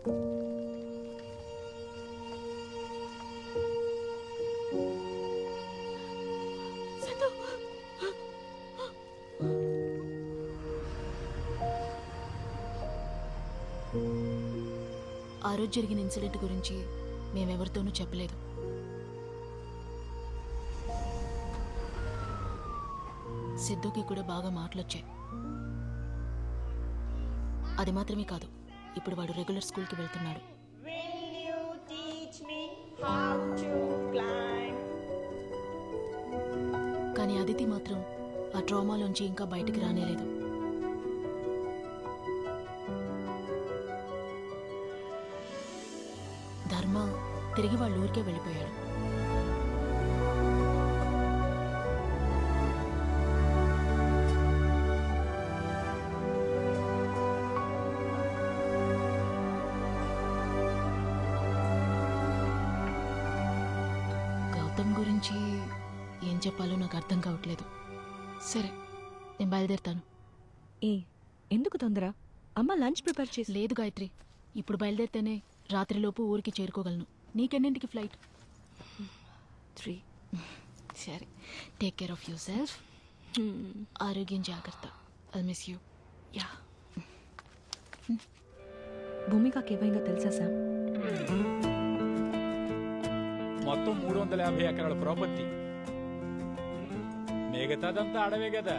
ఆ రోజు జరిగిన ఇన్సిడెంట్ గురించి మేమెవరితోనూ చెప్పలేదు. సిద్ధుకి కూడా బాగా మాటలొచ్చాయి. అది మాత్రమే కాదు ఇప్పుడు వాడు రెగ్యులర్ స్కూల్కి వెళ్తున్నాడు. కానీ అదితి మాత్రం ఆ ట్రామాలోంచి ఇంకా బయటికి రానేలేదు. ధర్మ తిరిగి వాళ్ళ ఊరికే వెళ్ళిపోయాడు. గౌతమ్ గురించి ఏం చెప్పాలో నాకు అర్థం కావట్లేదు. సరే నేను బయలుదేరుతాను. ఏ ఎందుకు తొందర? అమ్మ లంచ్ ప్రిపేర్ చేసి లేదు గాయత్రి ఇప్పుడు బయలుదేరితేనే రాత్రిలోపు ఊరికి చేరుకోగలను. నీకెన్నింటికి ఫ్లైట్? త్రీ. సరే take care of yourself ఆరోగ్యం జాగ్రత్త. I miss you yeah. భూమికకి ఏమైందో తెలుసా సామ్? మొత్తం మూడు వందల యాభై ఎకరాల ప్రాపర్టీ. మిగతాదంతా అడవే కదా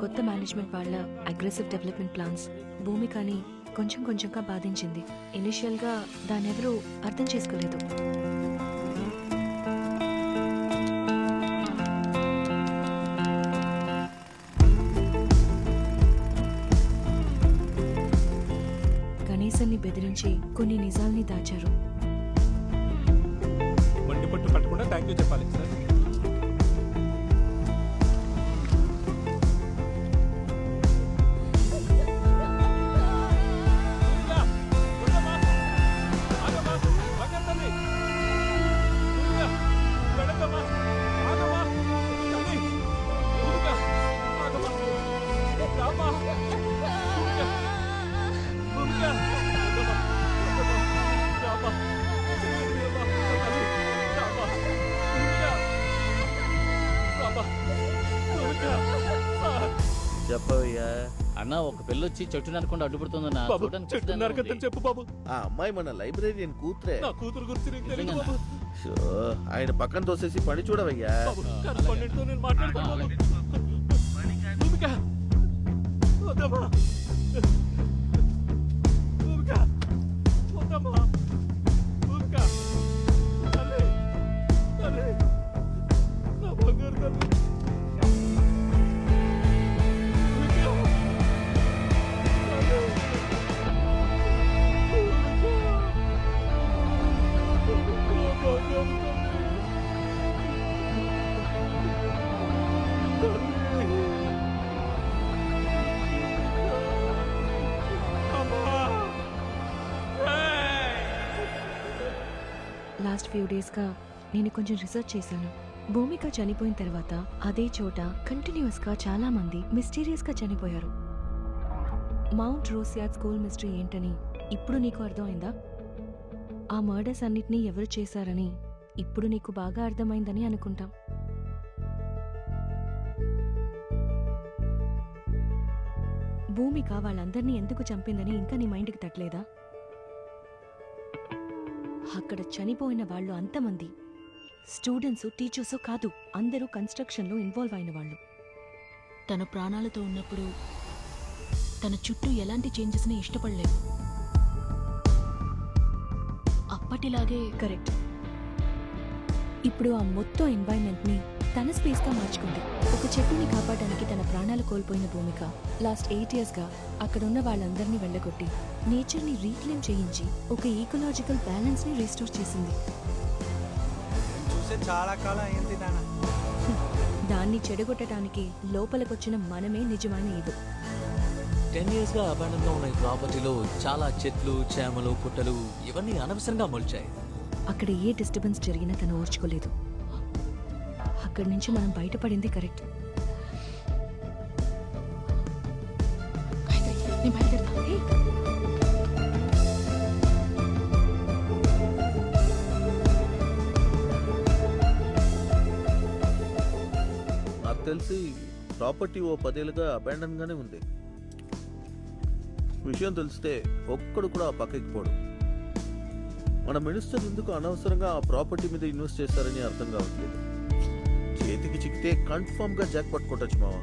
కొత్త మేనేజ్మెంట్ వాళ్ళ అగ్రెసివ్ డెవలప్మెంట్ ప్లాన్స్ కానీ కొంచెం కొంచెంగా బాధించింది. ఇనిషియల్గా దాని ఎవరు అర్థం చేసుకోలేదు. గణేశాన్ని బెదిరించి కొన్ని నిజాల్ని దాచారు. que eu te falei. అన్న ఒక పెళ్ళొచ్చి చెట్టు నరకుండా అడ్డుపడుతుందన్న బాబు చూడడానికి చెట్టు నరకద్దని ఉంది. చెప్పు బాబు. ఆ అమ్మాయి మన లైబ్రరీయన్ కూతురే. నా కూతురు గురించి నీకు తెలియదు నిజంగానా? బాబు. షో, ఆయన పక్కన తోసేసి పని చూడవయ్యా. బాబు కానీ పన్నెండుతో నేను మాట్లాడతాను బాబు. భూమిక. వద్దమ్మా. భూమిక లాస్ట్ ఫ్యూ డేస్గా నేను కొంచెం రీసెర్చ్ చేశాను. భూమిక చనిపోయిన తర్వాత అదే చోట కంటిన్యూస్గా చాలా మంది మిస్టీరియస్గా చనిపోయారు. మౌంట్ రోసియాడ్ స్కూల్ మిస్టరీ ఏంటని ఇప్పుడు నీకు అర్థమైందా? ఆ మర్డర్స్ అన్నిటినీ ఎవరు చేశారని ఇప్పుడు నీకు బాగా అర్థమైందని అనుకుంటాం. భూమిక వాళ్ళందరినీ ఎందుకు చంపిందని ఇంకా నీ మైండ్కి తట్టలేదా? అక్కడ చనిపోయిన వాళ్ళు అంతమంది. స్టూడెంట్స్ టీచర్స్ కాదు అందరూ కన్స్ట్రక్షన్లో ఇన్వాల్వ్ అయిన వాళ్ళు. తన ప్రాణాలతో ఉన్నప్పుడు తన చుట్టూ ఎలాంటి చేంజెస్ని ఇష్టపడలేదు. అప్పటిలాగే కరెక్ట్. ఇప్పుడు ఆ మొత్తం ఎన్వైరన్మెంట్ని తన స్పేస్గా మార్చుకుంది. ఒక చెట్టుని కాపాడడానికి తన ప్రాణాలు కోల్పోయిన భూమిక లాస్ట్ ఎయిట్ ఇయర్స్గా అక్కడ ఉన్న వాళ్ళందరినీ వెళ్ళగొట్టి నేచర్ని రీక్లెయిమ్ చేయించి ఒక ఈకలాజికల్ బ్యాలెన్స్ని రీస్టోర్ చేసింది. చూసే చాలా కాలం అయింది నాన్న. దాన్ని చెడగొట్టడానికి లోపలికొచ్చిన మనమే నిజమైన ఇది టెన్ ఇయర్స్గా అబాండన్గా ఉన్న ఈ ప్రాపర్టీలో చాలా చెట్లు చేమలు పుట్టలు ఇవన్నీ అనవసరంగా మొలిచాయి. అక్కడ ఏ డిస్టర్బెన్స్ జరిగినా తను ఓర్చుకోలేదు. అక్కడి నుంచి మనం బయటపడింది కరెక్ట్. నేను తెలిసి ప్రాపర్టీ ఓ పదేళ్ళుగా అబాండన్గానే ఉంది. విషయం తెలిస్తే ఒక్కడు కూడా పక్కకి పోడు. మన మినిస్టర్ ఎందుకు అనవసరంగా ఆ ప్రాపర్టీ మీద ఇన్వెస్ట్ చేశారని అర్థం కావట్లేదు. చేతికి చిక్కితే కన్ఫర్మ్గా జాక్ పట్టుకోవచ్చు మావా.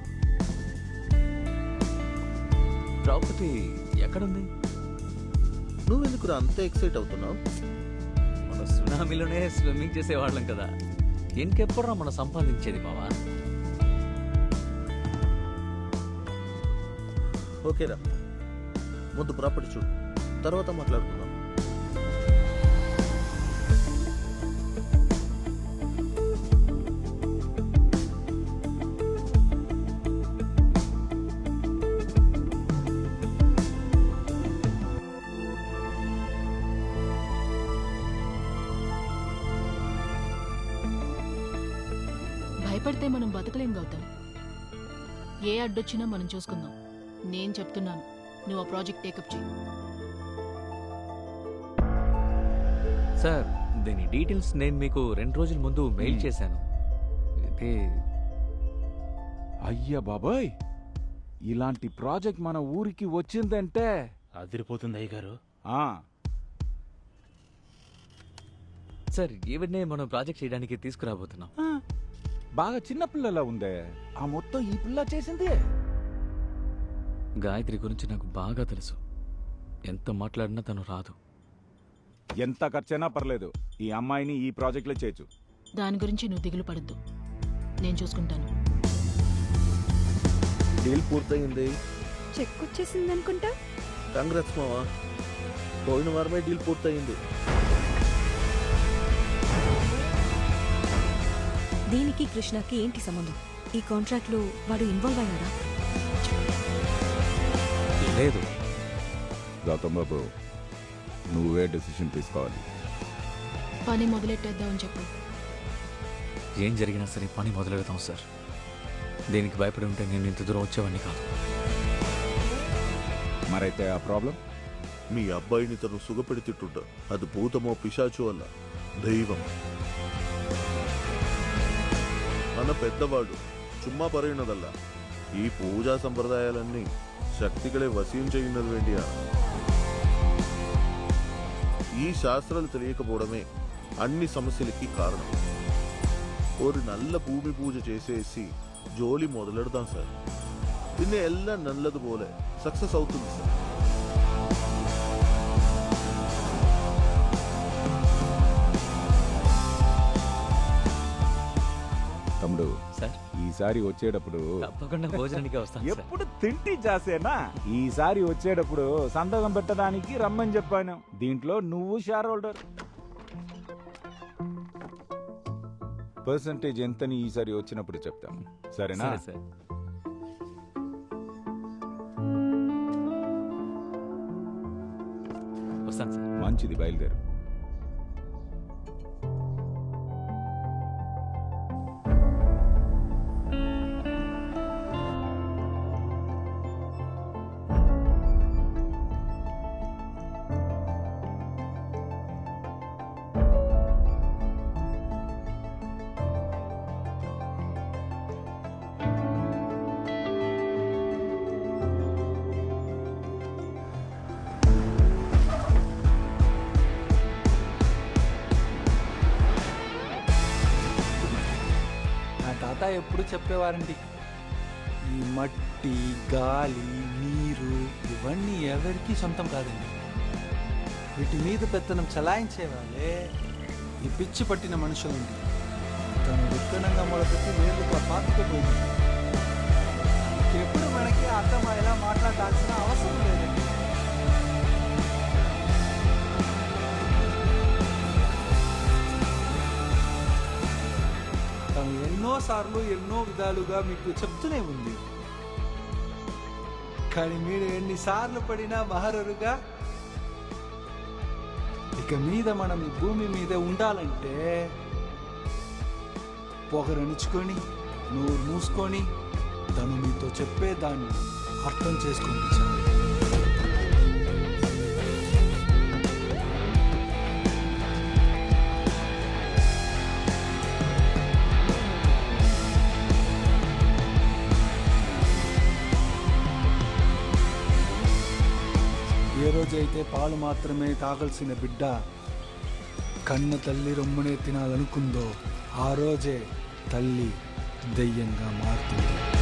ప్రాపర్టీ ఎక్కడుంది? నువ్వెందుకు అంత ఎక్సైట్ అవుతున్నావు? మన సునామీలోనే స్విమ్మింగ్ చేసేవాళ్ళం కదా. ఇంకెప్పుడురా మనం సంపాదించేది మావా? ఓకేరా. ముందు ప్రాపర్టీ చూడు. తర్వాత మాట్లాడుకుందాం. ఏ అడ్డొచ్చినా మనం చూసుకుందాం. నేను చెప్తున్నాను. నువ్వు ఆ ప్రాజెక్ట్ టేకప్ చేయి సార్ దీని డీటెయిల్స్ నేను మీకు రెండు రోజుల ముందు మెయిల్. చేశాను. అయితే అయ్యా బాబాయ్! ఇలాంటి ప్రాజెక్ట్ మన ఊరికి వచ్చిందంటే అదిరిపోతుంది అయ్య గారు ఆ. సార్ ఈవిడ్నే మనం ప్రాజెక్ట్ చేయడానికి తీసుకురాబోతున్నాం. బాగా చిన్న పిల్లలా ఉందే. ఆ మొత్తం ఈ పిల్ల చేసింది? గాయత్రి గురించి నాకు బాగా తెలుసు. ఎంత మాట్లాడినా తను రాదు. ఎంత ఖర్చైనా పర్లేదు. ఈ అమ్మాయిని ఈ ప్రాజెక్ట్లో చేర్చు. దాని గురించి నువ్వు దిగులు పడద్దు. నేను చూసుకుంటాను. డీల్ పూర్తయింది. చెక్ వచ్చేసింది అనుకుంటా కాంగ్రెస్ మావా. పోయిన వారమే డీల్ పూర్తయింది. దీనికి కృష్ణకి ఏంటి సంబంధం? ఈ కాంట్రాక్ట్లో వాడు ఇన్వాల్వ్ అయ్యాడా లేదు. గౌతమ్ బాబు నువ్వే డెసిషన్ తీసుకోవాలి. పని మొదలెట్టేద్దామని చెప్పు. ఏం జరిగినా సరే పని మొదలెడతాం సార్. దీనికి భయపడి ఉంటే నేను ఇంత దూరం వచ్చేవాడిని కాదు. మరైతే ఆ ప్రాబ్లం మీ అబ్బాయిని తను సుగపెడుతుంట అది భూతమో పిశాచో అల్ల దైవం. మన పెద్దవాడు చుమ్మా പറയുന്നതല്ല ఈ పూజా సంప్రదాయాలన్నీ శక్తికలే వశీం ചെയ്യുన్నది వేండియారు ఈ శాస్త్రాలు తెలియకపోవడమే అన్ని సమస్యలకి కారణం ഒരു നല്ല ഭൂമി പൂജ చేసేసి ജോലി മുതലെടുത്താം സാർ പിന്നെ എല്ലാം നല്ലതുപോലെ സക്സസ് ആവുతుంది സാർ తమ్ముడు సార్? ఈసారి వచ్చేటప్పుడు తప్పకుండా భోజనానికి వస్తాను సార్. ఎప్పుడు తింటి జాసేనా ఈసారి వచ్చేటప్పుడు సంతకం పెట్టడానికి రమ్మని చెప్పాను. దీంట్లో నువ్వు షేర్ హోల్డర్. పర్సంటేజ్ ఎంతని ఈసారి వచ్చినప్పుడు చెప్తాం. సరేనా? సరే సార్. వస్తాను సార్. మంచిది బయలుదేరు. తాత ఎప్పుడు చెప్పేవారండి? ఈ మట్టి గాలి నీరు ఇవన్నీ ఎవరికీ సొంతం కాదండి. వీటి మీద పెత్తనం చలాయించే వాళ్ళే ఈ పిచ్చి పట్టిన మనుషులండి. తను విత్తనంగా మొదలుపెట్టి వేర్లుగా పాతుకుపోయింది ఎప్పుడు మనకి అర్థమయ్యేలా మాట్లాడాల్సిన అవసరం సార్లు ఎన్నో విధాలుగా మీకు చెప్తూనే ఉంది. కానీ మీరు ఎన్నిసార్లు పడినా మహరరుగా ఇక మీద మనం ఈ భూమి మీద ఉండాలంటే పొగరణుచుకొని నోరు మూసుకొని తను మీతో చెప్పేదాన్ని అర్థం చేసుకోండి చాలు అయితే పాలు మాత్రమే తాగాల్సిన బిడ్డ కన్న తల్లి రొమ్మనే తినాలనుకుందో ఆ రోజే తల్లి దెయ్యంగా మారుతుంది.